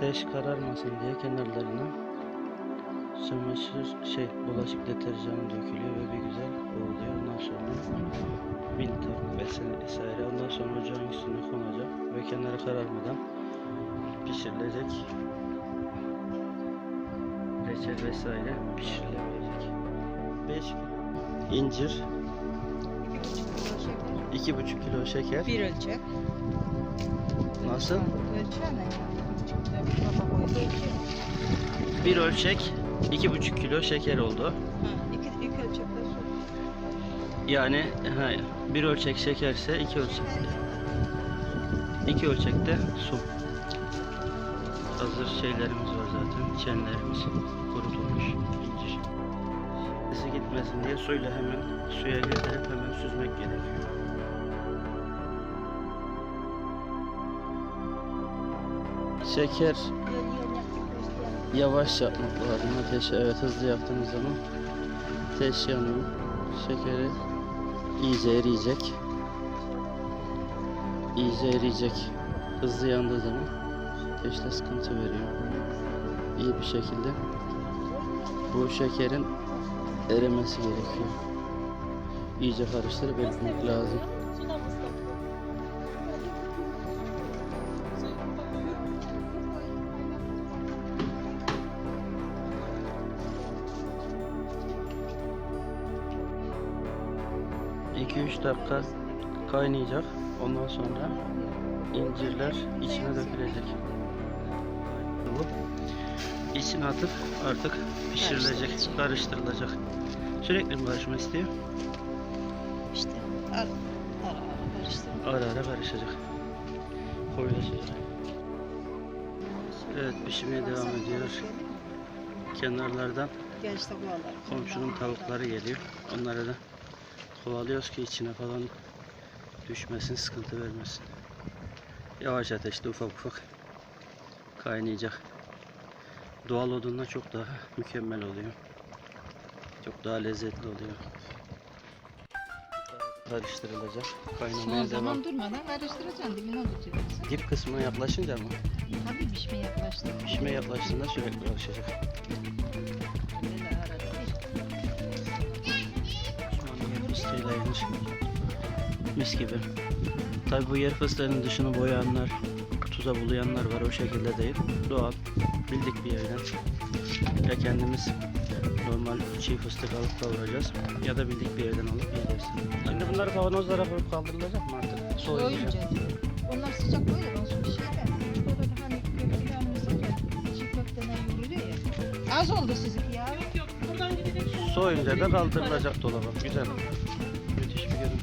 Teş kararmasın diye kenarlarına çamaşır şey bulaşık deterjanı dökülüyor ve bir güzel oluyor. Ondan sonra milter vesaire. Ondan sonra ocağın üstüne konacak ve kenarı kararmadan pişirilecek. Reçel vesaire pişirilebilecek. 5 kilo incir, İki buçuk kilo şeker. 2,5 kilo şeker. Bir ölçek. Nasıl? Ne yani? İki buçuk kilo bir baba boyu ölçek. Bir ölçek 2,5 kilo şeker oldu. İki, iki ölçek. Yani bir ölçek şekerse iki ölçek iki ölçekte su. Hazır şeylerimiz var zaten. Çenlerimiz kurutulmuş. Sesi gitmesin diye suyla hemen suya girdirip hemen süzmek gerekiyor. Şeker yavaş yapmak lazım. Ateşi evet hızlı yaptığınız zaman ateş yanıyor. Şekeri iyice eriyecek. İyice eriyecek. Hızlı yandığı zaman ateşte sıkıntı veriyor. İyi bir şekilde bu şekerin erimesi gerekiyor. İyice karıştırıp eritmek lazım. İki üç dakika kaynayacak. Ondan sonra incirler içine dökülecek. Bu içine atıp artık pişirilecek, Karıştırılacak. Sürekli mi karışma istiyor? İşte ara ara ara karıştır. Ara ara karışacak. Koyulacak. Evet pişmeye devam ediyor. Kenarlardan komşunun tavukları geliyor. Onlara da kovalıyoruz ki içine falan düşmesin, sıkıntı vermesin. Yavaş ateşte ufak ufak kaynayacak. Doğal odunla çok daha mükemmel oluyor. Çok daha lezzetli oluyor. Karıştırılacak. Son Kaynamaya devam. zaman durmadan karıştıracaksın dibine tutacaksın. Dip kısmına yaklaşınca mı? Tabii pişmeye yaklaştı. Pişme yaklaştığında sürekli karışacak. Yenir. Mis gibi. Tabi bu yer fıstığının dışını boyayanlar, tuza bulayanlar var. O şekilde değil. Doğal. Bildik bir yerden. Ya kendimiz normal çiğ fıstık alıp kavuracağız ya da bildik bir yerden alıp yiyeceğiz. Şimdi bunları kavanozlara koyup kaldırılacak mı artık? Soyunca. Soyunca. Onlar sıcak böyle olsun bir şey de. Hani. Çiğ köfteler yürüyor ya. Az oldu sizinki ya. Soyunca da kaldırılacak dolaba. Güzel. dedim.